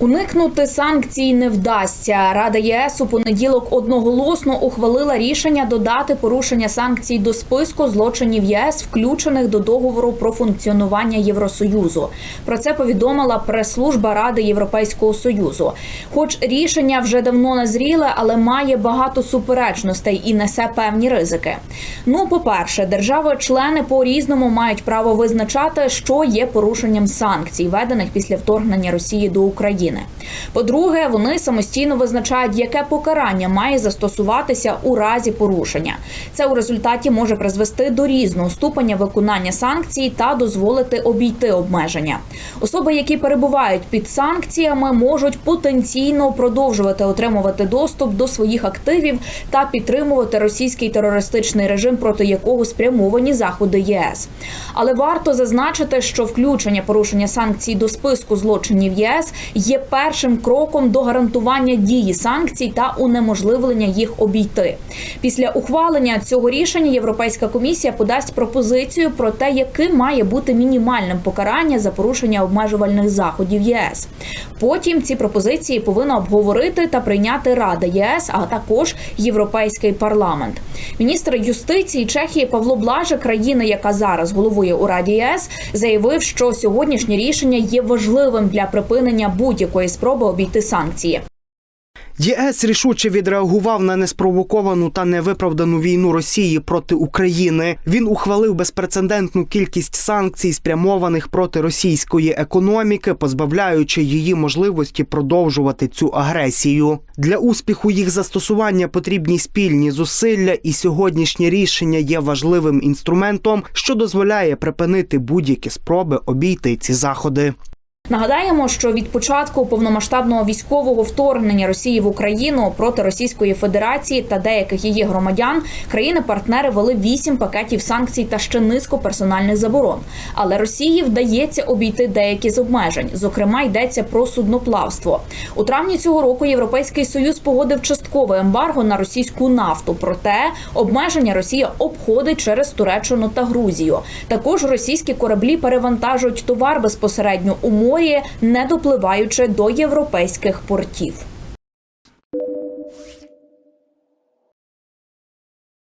Уникнути санкцій не вдасться. Рада ЄС у понеділок одноголосно ухвалила рішення додати порушення санкцій до списку злочинів ЄС, включених до договору про функціонування Євросоюзу. Про це повідомила прес-служба Ради Європейського союзу. Хоч рішення вже давно назріле, але має багато суперечностей і несе певні ризики. Ну, по-перше, держави-члени по різному мають право визначати, що є порушенням санкцій, введених після вторгнення Росії до України. По-друге, вони самостійно визначають, яке покарання має застосуватися у разі порушення. Це у результаті може призвести до різного ступеня виконання санкцій та дозволити обійти обмеження. Особи, які перебувають під санкціями, можуть потенційно продовжувати отримувати доступ до своїх активів та підтримувати російський терористичний режим, проти якого спрямовані заходи ЄС. Але варто зазначити, що включення порушення санкцій до списку злочинів ЄС є першим кроком до гарантування дії санкцій та унеможливлення їх обійти. Після ухвалення цього рішення Європейська комісія подасть пропозицію про те, яким має бути мінімальним покарання за порушення обмежувальних заходів ЄС. Потім ці пропозиції повинна обговорити та прийняти Рада ЄС, а також Європейський парламент. Міністр юстиції Чехії Павло Блаже, країни, яка зараз головує у Раді ЄС, заявив, що сьогоднішнє рішення є важливим для припинення будь-якої спроби обійти санкції. ЄС рішуче відреагував на неспровоковану та невиправдану війну Росії проти України. Він ухвалив безпрецедентну кількість санкцій, спрямованих проти російської економіки, позбавляючи її можливості продовжувати цю агресію. Для успіху їх застосування потрібні спільні зусилля, і сьогоднішнє рішення є важливим інструментом, що дозволяє припинити будь-які спроби обійти ці заходи. Нагадаємо, що від початку повномасштабного військового вторгнення Росії в Україну проти Російської Федерації та деяких її громадян країни-партнери вели вісім пакетів санкцій та ще низку персональних заборон. Але Росії вдається обійти деякі з обмежень. Зокрема, йдеться про судноплавство. У травні цього року Європейський союз погодив часткове ембарго на російську нафту. Проте обмеження Росія обходить через Туреччину та Грузію. Також російські кораблі перевантажують товар безпосередньо у морі, не допливаючи до європейських портів.